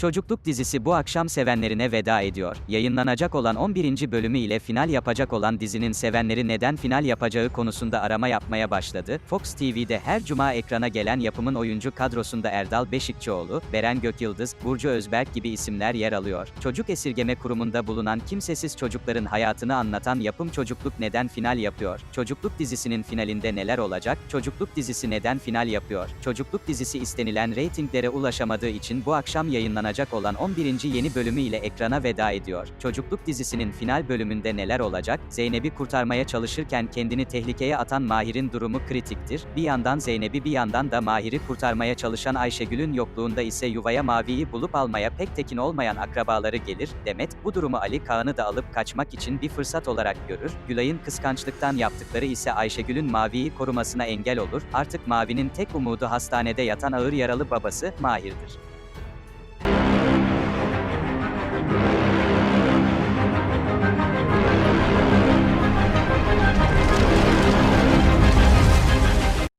Çocukluk dizisi bu akşam sevenlerine veda ediyor. Yayınlanacak olan 11. bölümü ile final yapacak olan dizinin sevenleri neden final yapacağı konusunda arama yapmaya başladı. Fox TV'de her cuma ekrana gelen yapımın oyuncu kadrosunda Erdal Beşikçioğlu, Beren Gökyıldız, Burcu Özberk gibi isimler yer alıyor. Çocuk esirgeme kurumunda bulunan kimsesiz çocukların hayatını anlatan yapım Çocukluk neden final yapıyor? Çocukluk dizisinin finalinde neler olacak? Çocukluk dizisi neden final yapıyor? Çocukluk dizisi istenilen reytinglere ulaşamadığı için bu akşam yayınlanacak olan 11. yeni bölümü ile ekrana veda ediyor. Çocukluk dizisinin final bölümünde neler olacak? Zeynep'i kurtarmaya çalışırken kendini tehlikeye atan Mahir'in durumu kritiktir. Bir yandan Zeynep'i bir yandan da Mahir'i kurtarmaya çalışan Ayşegül'ün yokluğunda ise yuvaya Mavi'yi bulup almaya pek tekin olmayan akrabaları gelir. Demet, bu durumu Ali Kaan'ı da alıp kaçmak için bir fırsat olarak görür. Gülay'ın kıskançlıktan yaptıkları ise Ayşegül'ün Mavi'yi korumasına engel olur. Artık Mavi'nin tek umudu hastanede yatan ağır yaralı babası Mahir'dir.